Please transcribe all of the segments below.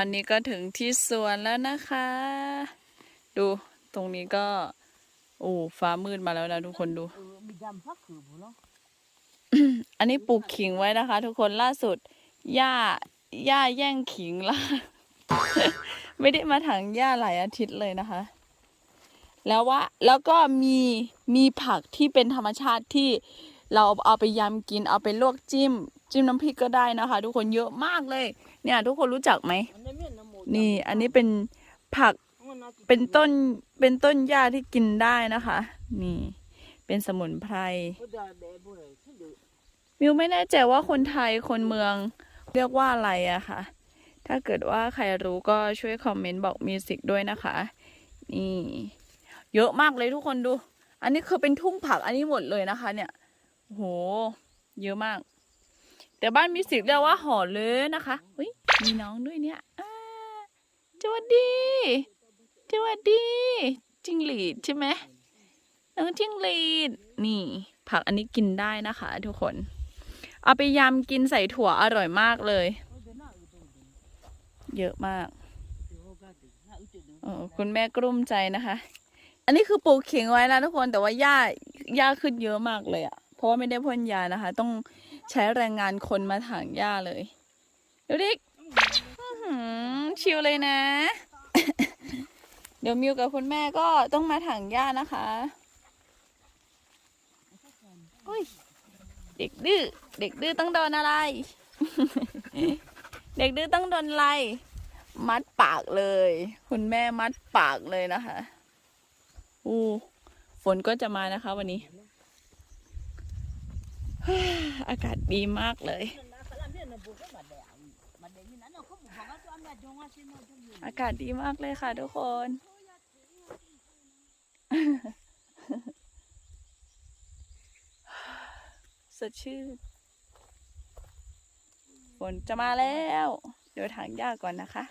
อนนี้ก็ถึงที่สวนแล้วนะคะ ดูตรงนี้ก็ โอ้ฟ้ามืดมาแล้วนะทุกคนดูอันาะอันนี้ปลูกขิงไว้นะคะ ทุกคนล่าสุดหญ้าหญ้าแย่งขิงละไม่ได้มาถังหญ้าหลายอาทิตย์เลยนะคะ แล้วว่าแล้วก็มีมีผักที่เป็นธรรมชาติที่เราเอาไปยำกินเอาไปลวกจิ้ม จิ้มน้ำพริกก็ได้นะคะ ทุกคนเยอะมากเลย เนี่ย ทุกคนรู้จักไหมนี่อันนี้เป็นผักเป็นต้นเป็นต้นหญ้าที่กินได้นะคะ นี่ เป็นสมุนไพรมิวไม่แน่ใจว่าคนไทยคนเมืองเรียกว่าอะไรอะค่ะ ถ้าเกิดว่าใครรู้ก็ช่วยคอมเมนต์บอกมิวสิกด้วยนะคะ นี่เยอะมากเลยทุกคนดู อันนี้คือเป็นทุ่งผักอันนี้หมดเลยนะคะ เนี่ยโห เยอะมาก แต่บ้านมิสิกเรียกว่าหอเลยนะคะเฮ้ยมีน้องด้วยเนี่ยสวัสดีสวัสดีจิงหรีดใช่ไหมน้องจิงหรีดนี่ ผักอันนี้กินได้นะคะ ทุกคน เอาไปยำกินใส่ถั่วอร่อยมากเลย เยอะมากคุณแม่กลุ้มใจนะคะ อันนี้คือปลูกเขิงไว้แล้วทุกคนแต่ว่าหญ้าหญ้าขึ้นเยอะมากเลยอะ่ะ เพราะว่าไม่ได้พ่นยานะคะ ต้อง ใช้แรงงานคนมาถางหญ้าเลยดูดิชิวเลยนะ เดี๋ยวมิวกับคุณแม่ก็ต้องมาถางหญ้านะคะอุ้ยเด็กดื้อเด็กดื้อต้องโดนอะไร เด็กดื้อต้องโดนอะไร มัดปากเลย คุณแม่มัดปากเลยนะคะอู้ฝนก็จะมานะคะวันนี้ อากาศดีมากเลย อากาศดีมากเลยค่ะทุกคน สดชื่นฝนจะมาแล้ว เดี๋ยวถางหญ้าก่อนนะคะ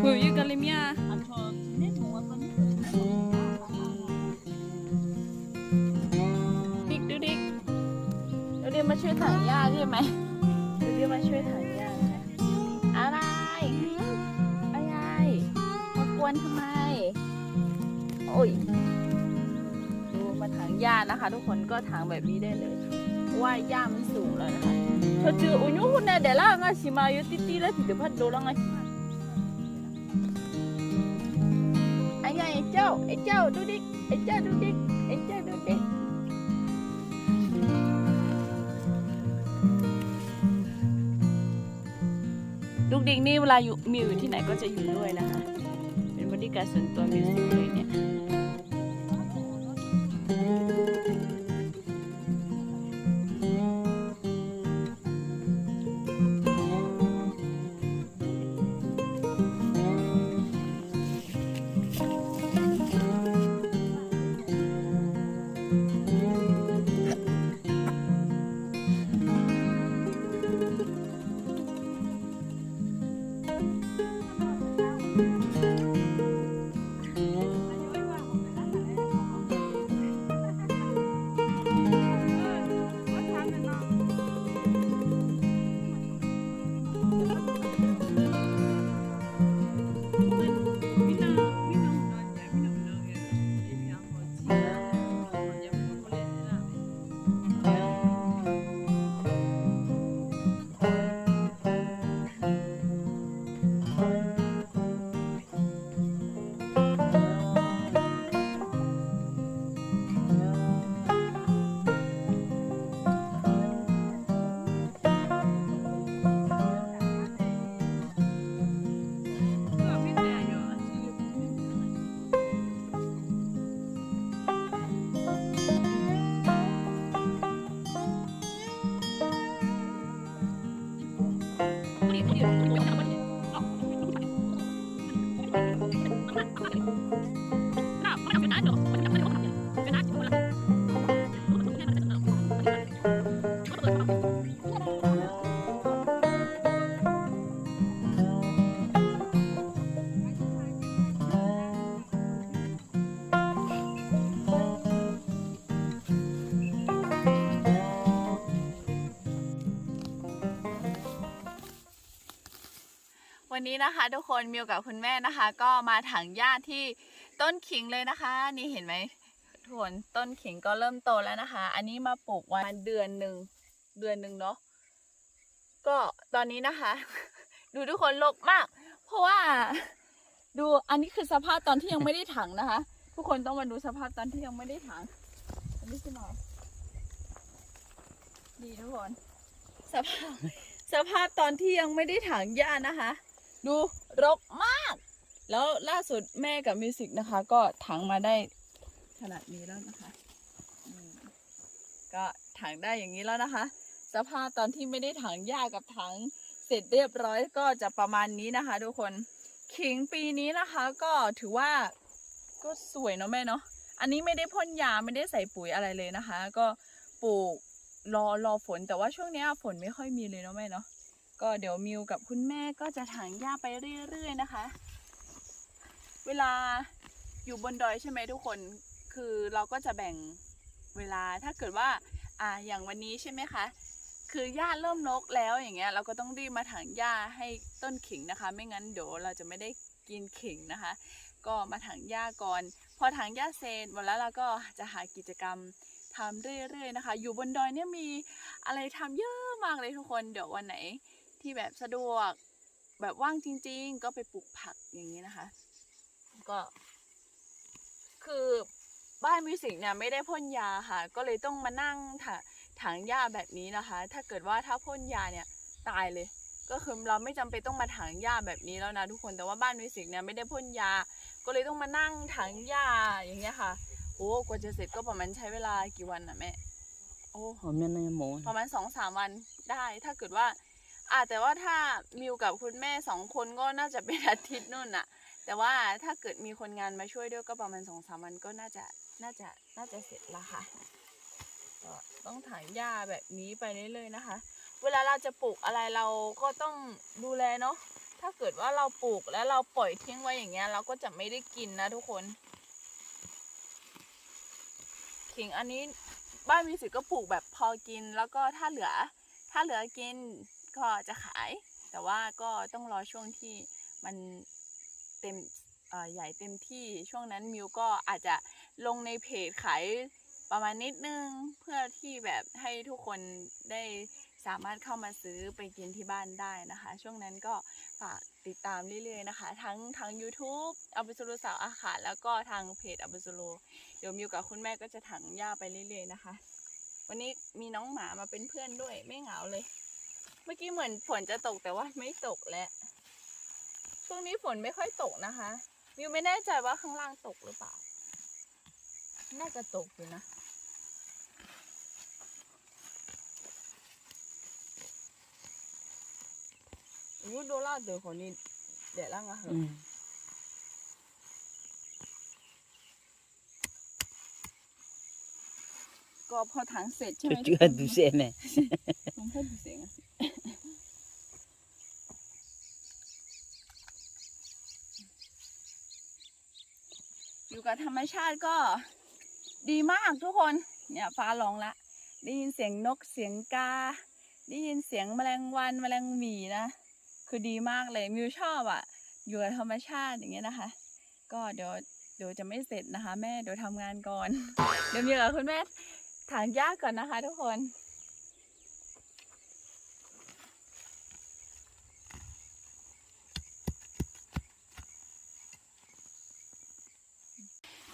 หูยกันเลยเมีย ดิกดูดิกดูดิมาช่วยถางหญ้าใช่ไหมดูดิมาช่วยถางหญ้านะอะไรหืมอะไรมากวนทำไม โอ้ย ดูมาถางหญ้านะคะ ทุกคนก็ถางแบบนี้ได้เลยเพราะว่าหญ้ามันสูงแล้วนะคะเธอจืออุญุหุ่นเนี่ยเดี๋ยวล่างาชิมายุติตีแล้วถึงเดี๋ยวพัดโดนล่างาชิาไอ้เจ้าดูดิไอ้เจ้าดูดิไอ้เจ้าดูดิลูกดิงนี่เวลาอยู่มีอยู่ที่ไหนก็จะอยู่ด้วยนะคะ เป็นบริการส่วนตัวมิวสิกเลยเนี่ย นนี้นะคะ ทุกคนมิวกับคุณแม่นะคะ ก็มาถังหญ้าที่ต้นขิงเลยนะคะ นี่เห็นไหมทุกคนต้นขิงก็เริ่มโตแล้วนะคะ อันนี้มาปลูกว้ประมาเดือนหนึ่งเดือนหนึ่งเนาะก็ตอนนี้นะคะ ดูทุกคนโลกมาก เพราะว่า ดูอันนี้คือสภาพตอนที่ยังไม่ได้ถังนะคะ ทุกคนต้องมาดูสภาพตอนที่ยังไม่ได้ถังอันนี้คือหน่อยดีทุกคนสภาพสภาพตอนที่ยังไม่ได้ถังหญ้านะคะ ดูรกมาก แล้วล่าสุดแม่กับมิวสิกนะคะ ก็ถังมาได้ขนาดนี้แล้วนะคะก็ถังได้อย่างนี้แล้วนะคะ สภาพตอนที่ไม่ได้ถังหญ้ากับถังเสร็จเรียบร้อยก็จะประมาณนี้นะคะ ทุกคนขิงปีนี้นะคะ ก็ถือว่าก็สวยเนาะแม่เนาะอันนี้ไม่ได้พ่นยาไม่ได้ใส่ปุ๋ยอะไรเลยนะคะ ก็ปลูกรอรอฝนแต่ว่าช่วงนี้ฝนไม่ค่อยมีเลยเนาะแม่เนาะ ก็เดี๋ยวมิวกับคุณแม่ก็จะถังหญ้าไปเรื่อยๆนะคะ เวลาอยู่บนดอยใช่ไหมทุกคน คือเราก็จะแบ่งเวลาถ้าเกิดว่าอ่าอย่างวันนี้ใช่ไหมคะ คือหญ้าเริ่มรกแล้วอย่างเงี้ยเราก็ต้องรีบมาถังหญ้าให้ต้นขิงนะคะ ไม่งั้นเดี๋ยวเราจะไม่ได้กินขิงนะคะ ก็มาถังหญ้าก่อน พอถังหญ้าเสร็จหมดแล้วเราก็จะหากิจกรรมทำเรื่อยๆนะคะ อยู่บนดอยเนี่ยมีอะไรทำเยอะมากเลยทุกคน เดี๋ยววันไหน ที่แบบสะดวกแบบว่างจริง ๆ ก็ไปปลูกผักอย่างนี้นะคะ ก็ คือบ้านมิวสิกเนี่ยไม่ได้พ่นยาค่ะ ก็เลยต้องมานั่งถาถังหญ้าแบบนี้นะคะ ถ้าเกิดว่าถ้าพ่นยาเนี่ยตายเลย ก็คือเราไม่จำเป็นต้องมาถังหญ้าแบบนี้แล้วนะทุกคนแต่ว่าบ้านมิวสิกเนี่ยไม่ได้พ่นยา ก็เลยต้องมานั่งถังหญ้าอย่างเงี้ยค่ะโอ้กว่าจะเสร็จก็ประมาณใช้เวลากี่วันนะแม่โอ้หอมเมียนในหมูประมาณสองสามวันได้ ถ้าเกิดว่า อ่าแต่ว่าถ้ามิวกับคุณแม่สองคนก็น่าจะเป็นอาทิตย์นู่นน่ะ แต่ว่าถ้าเกิดมีคนงานมาช่วยด้วยก็ประมาณสองสามวันก็น่าจะน่าจะน่าจะเสร็จละค่ะก็ต้องถ่ายหญ้าแบบนี้ไปเรื่อยๆนะคะ เวลาเราจะปลูกอะไรเราก็ต้องดูแลเนาะถ้าเกิดว่าเราปลูกแล้วเราปล่อยทิ้งไว้อย่างเงี้ยเราก็จะไม่ได้กินนะทุกคนขิงอันนี้บ้านมีสิทธิ์ก็ปลูกแบบพอกินแล้วก็ถ้าเหลือ ถ้าเหลือกิน ก็จะขาย แต่ว่าก็ต้องรอช่วงที่มันเต็มใหญ่เต็มที่ช่วงนั้นมิวก็อาจจะลงในเพจขายประมาณนิดนึงเพื่อที่แบบให้ทุกคนได้สามารถเข้ามาซื้อไปกินที่บ้านได้นะคะ ช่วงนั้นก็ฝากติดตามเรื่อยๆนะคะ ทั้งทาง YouTube อับ s ุลูสาวอาขาแล้วก็ทางเพจอับ s ุลูเดี๋ยวมิวกับคุณแม่ก็จะถังหญ้าไปเรื่อยๆนะคะ วันนี้มีน้องหมามาเป็นเพื่อนด้วยไม่เหงาเลย มื่อกี้เหมือนฝนจะตกแต่ว่าไม่ตกแล้ว ช่วงนี้ฝนไม่ค่อยตกนะคะมิวไม่แน่ใจว่าข้างล่างตกหรือเปล่า น่าจะตกอยู่นะอู้โดล่าเดือคนนี้เดี๋ยวล่างอะเหรออืมก็พอถังเสร็จใช่ไหจะมเชื่อดูเสียแม่ลองพูดดูเสียงอะสิ อยู่ กับธรรมชาติก็ดีมากทุกคนเนี่ยฟ้าร้องละได้ยินเสียงนกเสียงกา ได้ยินเสียงแมลงวันแมลงหวีนะ คือดีมากเลยมิวชอบอะ่ะ อยู่กับธรรมชาติอย่างเงี้ยนะคะ ก็เดี๋ยวเดี๋ยวจะไม่เสร็จนะคะ แม่เดี๋ยวทำงานก่อน เดี๋ยวมิวกับคุณแม่ถางหญ้าก่อนนะคะ ทุกคน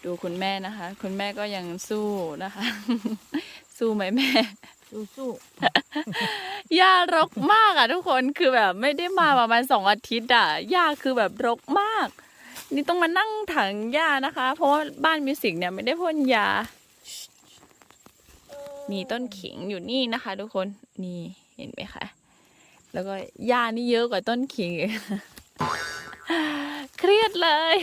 ดูคุณแม่นะคะ คุณแม่ก็ยังสู้นะคะ สู้ไหมแม่ สู้หญ้ารกมากอะทุกคนคือแบบไม่ได้มาประมาณสองอาทิตย์อะหญ้าคือแบบรกมาก นี่ต้องมานั่งถังหญ้านะคะ เพราะว่าบ้านมิวสิกเนี่ยไม่ได้พ่นยา มีต้นขิงอยู่นี่นะคะ ทุกคนนี่เห็นไหมคะแล้วก็หญ้านี่เยอะกว่าต้นขิงอีกเครียดเลย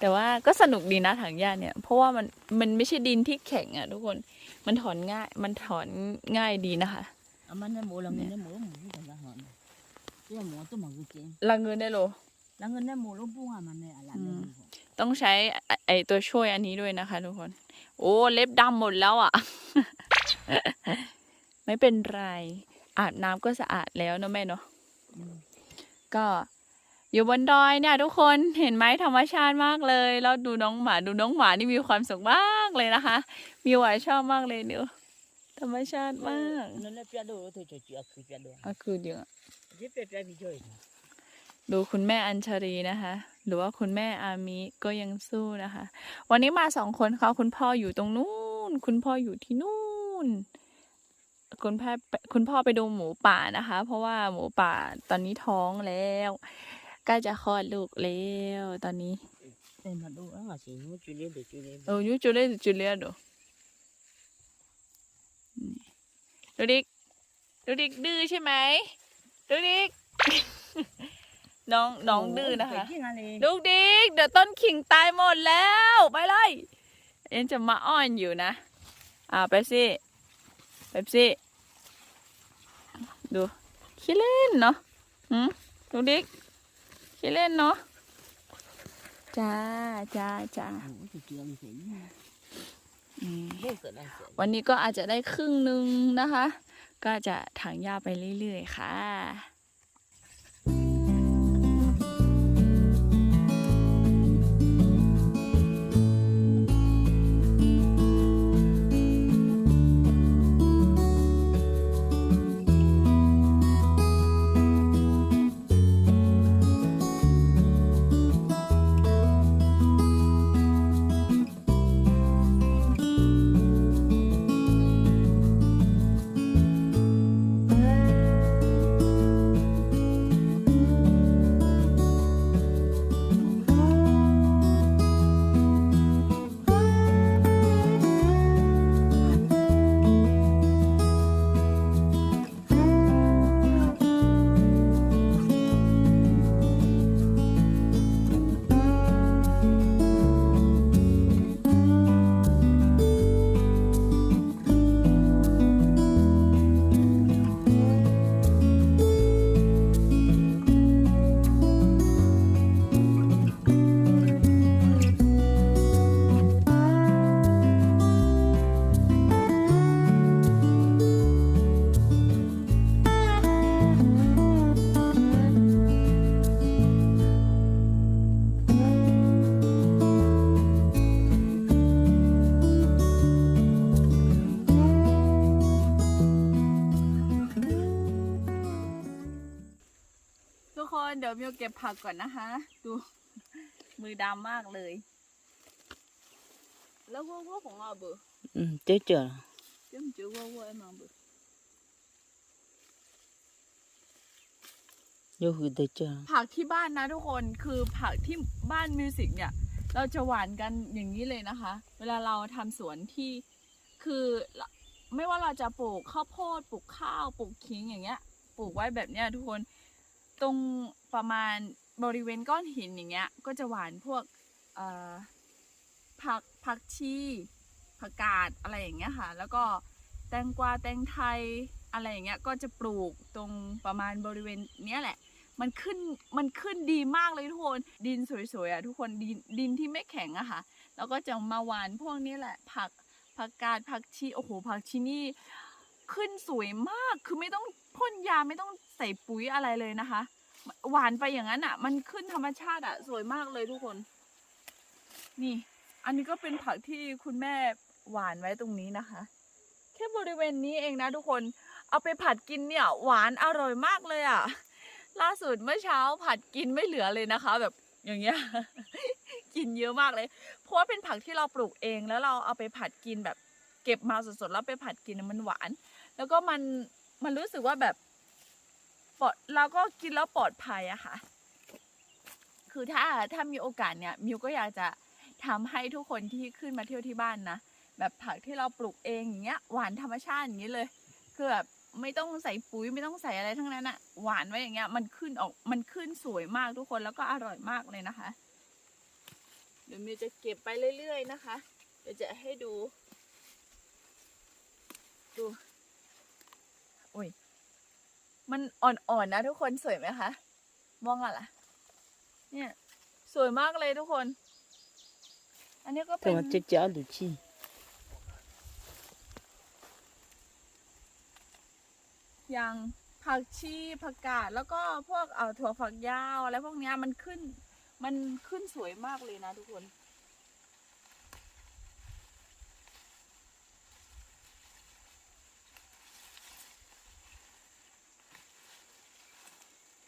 แต่ว่าก็สนุกดีนะถังหญ้าเนี่ย เพราะว่ามันมันไม่ใช่ดินที่แข็งอะทุกคน มันถอนง่าย มันถอนง่ายดีนะคะๆอามันในหมูลังเงินในหมูหมูกันละหอนเจ้าหมูตัวหมูกูเก่งลังเงินได้โลลังเงินในหมูลูกปุ้งอะมันในอะไรในหมูต้องใช้ไอ้ไอตัวช่วยอันนี้ด้วยนะคะ ทุกคน โอ้เล็บดำหมดแล้วอะ ไม่เป็นไรอาบน้ำก็สะอาดแล้วเนอะแม่เนาะอืมก็ อยู่บนดอยเนี่ย ทุกคนเห็นไหมธรรมชาติมากเลย แล้วดูน้องหมาดูน้องหมานี่มีความสุขมากเลยนะคะมีหวายชอบมากเลยเดี๋ยวธรรมชาติมาก nó nó piado tôi cho chị cứ piado ก็คือเดี๋ยว chị piado piado chơi ดูคุณแม่อัญชรีนะคะ หรือว่าคุณแม่อามิก็ยังสู้นะคะ วันนี้มาสองคนค่ะคุณพ่ออยู่ตรงนู้นคุณพ่ออยู่ที่นู่นคุณพ่อคุณพ่อไปดูหมูป่านะคะ เพราะว่าหมูป่าตอนนี้ท้องแล้ว ใกล้จะคลอดลูกแล้วตอนนี้ đây mà đâu á mà chị muốn chơi lên để chơi lên เออยูจูเลียจูเลียดูดูดิกดูดิกดื้อใช่ไหมดูดิกน้องน้องดื้อนะคะ cái này ลูกดิกเดี๋ยวต้นขิงตายหมดแล้วไปเลยเอ็นจะมาอ้อนอยู่นะ อ่าไปสิไปสิดูขี้เล่นเนาะหืมลูกดิก ขี้เล่นเนาะจ้าจ้าจ้า Ủa, thì chưa làm gì อืม vô sợ này sợ วันนี้ก็อาจจะได้ครึ่งหนึ่งนะคะ ก็จะถางหญ้าไปเรื่อยๆค่ะ กคนเดี๋ยวมิวเก็บผักก่อนนะคะ ดู มือดำมากเลย แล้ววัววัวของเราเบอร์ ừ chơi chờ เจ้าจื้อวัววัวไอ้มังเบอร์ vô hư tới chờ ผักที่บ้านนะทุกคนคือผักที่บ้านมิวสิกเนี่ย เราจะหวานกันอย่างนี้เลยนะคะ เวลาเราทำสวนที่คือเราไม่ว่าเราจะปลูกข้าวโพดปลูกข้าวปลูกขิงอย่างเงี้ย ปลูกไว้แบบเนี้ยทุกคน ตรงประมาณบริเวณก้อนหินอย่างเงี้ยก็จะหวานพวกผักผักชีผักกาดอะไรอย่างเงี้ยค่ะ แล้วก็แตงกวาแตงไทยอะไรอย่างเงี้ยก็จะปลูกตรงประมาณบริเวณเนี้ยแหละ มันขึ้นมันขึ้นดีมากเลยทุกคนดินสวยๆอะทุกคนดินดินที่ไม่แข็งอะค่ะ แล้วก็จะมาหวานพวกนี้แหละ ผักผักกาดผักชีโอ้โหผักชีนี่ขึ้นสวยมากคือไม่ต้อง พ่นยาไม่ต้องใส่ปุ๋ยอะไรเลยนะคะ หวานไปอย่างนั้นอะ มันขึ้นธรรมชาติอะ สวยมากเลยทุกคน นี่ อันนี้ก็เป็นผักที่คุณแม่หวานไว้ตรงนี้นะคะ แค่บริเวณนี้เองนะทุกคน เอาไปผัดกินเนี่ย หวานอร่อยมากเลยอะ ล่าสุดเมื่อเช้าผัดกินไม่เหลือเลยนะคะ แบบอย่างเงี้ย กินเยอะมากเลย เพราะว่าเป็นผักที่เราปลูกเองแล้วเราเอาไปผัดกินแบบ เก็บมาสดๆแล้วไปผัดกินมันหวาน แล้วก็มัน มันรู้สึกว่าแบบปลอดเราก็กินแล้วปลอดภัยอะค่ะ คือถ้าถ้ามีโอกาสเนี่ยมิวก็อยากจะทำให้ทุกคนที่ขึ้นมาเที่ยวที่บ้านนะแบบผักที่เราปลูกเองอย่างเงี้ยหวานธรรมชาติอย่างนี้เลยคือแบบไม่ต้องใส่ปุ๋ยไม่ต้องใส่อะไรทั้งนั้นอะหวานไว้อย่างเงี้ย มันขึ้นออกมันขึ้นสวยมากทุกคนแล้วก็อร่อยมากเลยนะคะ เดี๋ยวมิวจะเก็บไปเรื่อยๆนะคะ เดี๋ยวจะให้ดู ดู อุ้ย มันอ่อนๆนะทุกคนสวยไหมคะ มองอะไรเนี่ย สวยมากเลยทุกคน อันนี้ก็เป็น tao mà chơi chờ được chi ยางผักชีผักกาดแล้วก็พวกเอ่อถั่วฝักยาวอะไรพวกเนี้ยมันขึ้น มันขึ้นสวยมากเลยนะทุกคน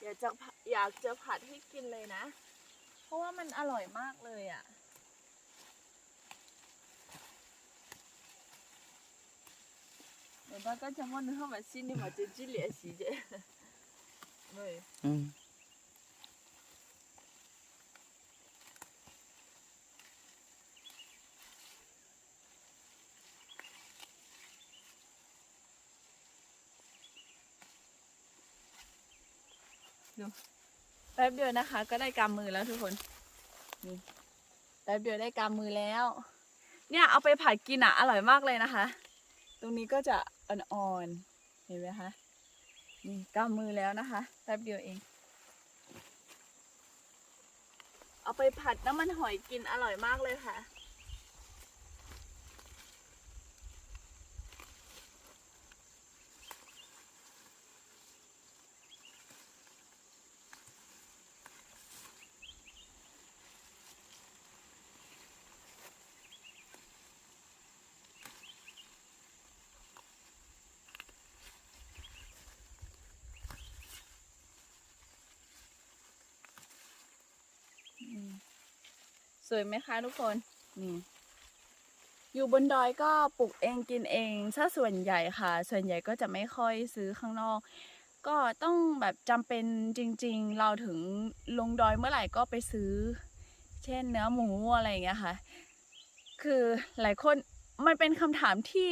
อยากจะอยากจะผัดให้กินเลยนะ เพราะว่ามันอร่อยมากเลยอะ่ะ เดี๋ยวบ้าก็จะมอนเข้ามาซีนี่มาจะจิเหลียสีเจ้เลย อืม แป๊บเดียวนะคะ ก็ได้กำมือแล้วทุกคนนี่แป๊บเดียวได้กำมือแล้ว เนี่ยเอาไปผัดกินอะอร่อยมากเลยนะคะ ตรงนี้ก็จะอ่อนๆเห็นไหมคะนี่กำมือแล้วนะคะ แป๊บเดียวเอง เอาไปผัดน้ำมันหอยกินอร่อยมากเลยค่ะ สวยไหมคะทุกคนนี่อยู่บนดอยก็ปลูกเองกินเองซะส่วนใหญ่ค่ะ ส่วนใหญ่ก็จะไม่ค่อยซื้อข้างนอก ก็ต้องแบบจำเป็นจริง ๆ เราถึงลงดอยเมื่อไหร่ก็ไปซื้อ เช่นเนื้อหมูอะไรอย่างเงี้ยค่ะ คือหลายคนมันเป็นคำถามที่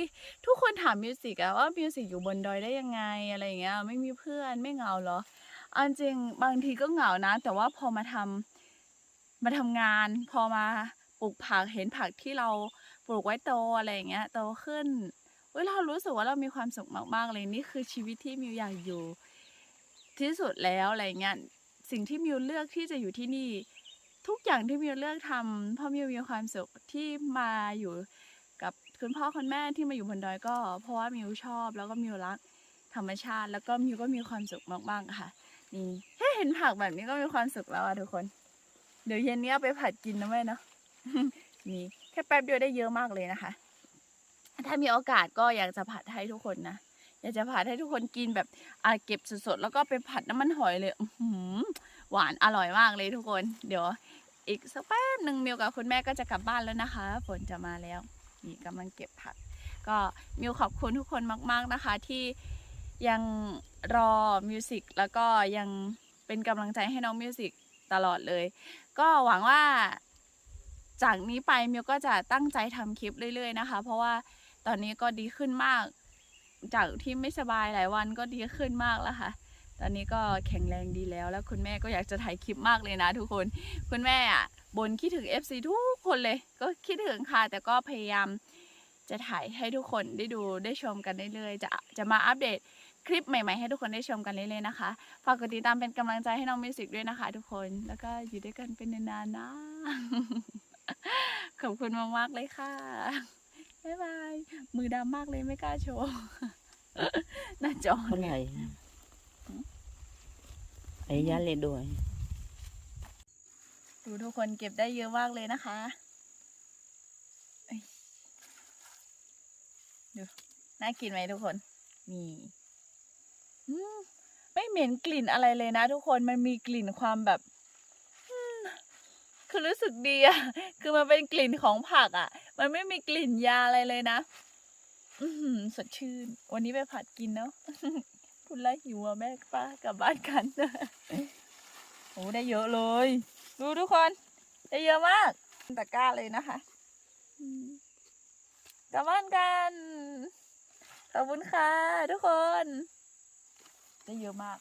ทุกคนถามมิวสิกอะว่ามิวสิกอยู่บนดอยได้ยังไงอะไรอย่างเงี้ยไม่มีเพื่อนไม่เหงาเหรอเอาจริงบางทีก็เหงานะ แต่ว่าพอมาทำ มาทำงาน พอมาปลูกผักเห็นผักที่เราปลูกไว้โตอะไรอย่างเงี้ยโตขึ้นเว้ยเรารู้สึกว่าเรามีความสุขมากๆเลยนี่คือชีวิตที่มิวอยากอยู่ ที่สุดแล้วอะไรเงี้ยสิ่งที่มิวเลือกที่จะอยู่ที่นี่ ทุกอย่างที่มิวเลือกทำเพราะมิวมีความสุขที่มาอยู่กับคุณพ่อคุณแม่ที่มาอยู่บนดอยก็ เพราะว่ามิวชอบแล้วก็มิวรักธรรมชาติ แล้วก็มิวก็มีความสุขมากๆค่ะนี่แค่เห็นผักแบบนี้ก็มีความสุขแล้วอะทุกคน เดี๋ยวเย็นนี้เอาไปผัดกินนะแม่เนาะนี่แค่แป๊บเดียวได้เยอะมากเลยนะคะ ถ้ามีโอกาสก็อยากจะผัดให้ทุกคนนะอยากจะผัดให้ทุกคนกินแบบอ่าเก็บสดๆแล้วก็ไปผัดน้ำมันหอยเลยหือหวานอร่อยมากเลยทุกคน เดี๋ยว อีกสักแป๊บหนึ่งมิวกับคุณแม่ก็จะกลับบ้านแล้วนะคะฝนจะมาแล้วนี่กำลังเก็บผัก ก็มิวขอบคุณทุกคนมาก ๆนะคะ ที่ยังรอมิวสิกแล้วก็ยังเป็นกำลังใจให้น้องมิวสิกตลอดเลย ก็หวังว่า จากนี้ไปมิวก็จะตั้งใจทำคลิปเรื่อย ๆ นะคะ เพราะว่าตอนนี้ก็ดีขึ้นมาก จากที่ไม่สบายหลายวันก็ดีขึ้นมากแล้วค่ะ ตอนนี้ก็แข็งแรงดีแล้ว แล้วคุณแม่ก็อยากจะถ่ายคลิปมากเลยนะ ทุกคน คุณแม่อะบนคิดถึง FC ทุกคนเลย ก็คิดถึงค่ะ แต่ก็พยายามจะถ่ายให้ทุกคนได้ดูได้ชมกันเรื่อยๆ จะจะมาอัปเดต คลิปใหม่ๆให้ทุกคนได้ชมกันเรื่อยๆนะคะ ฝากกดติดตามเป็นกำลังใจให้น้องมิวสิกด้วยนะคะ ทุกคน แล้วก็อยู่ด้วยกันเป็นนานๆนะ ขอบคุณมากๆเลยค่ะ บ๊ายบาย มือดำมากเลยไม่กล้าโชว์หน้าจอคนไหนไอ้ยาเลยด้วยดูทุกคนเก็บได้เยอะมากเลยนะคะเอ้ยดู น่ากินไหมทุกคน นี่อืม ไม่เหม็นกลิ่นอะไรเลยนะ ทุกคนมันมีกลิ่นความแบบคือรู้สึกดีอะคือมันเป็นกลิ่นของผักอะมันไม่มีกลิ่นยาอะไรเลยนะอืสดชื่น วันนี้ไปผัดกินเนาะพูดแล้วหิวอะแม่ป้ากลับบ้านกันโอ้ได้เยอะเลย ดูทุกคน ได้เยอะมากตะกร้าเลยนะคะกลับบ้านกัน ขอบคุณค่ะทุกคน ได้เยอะมาก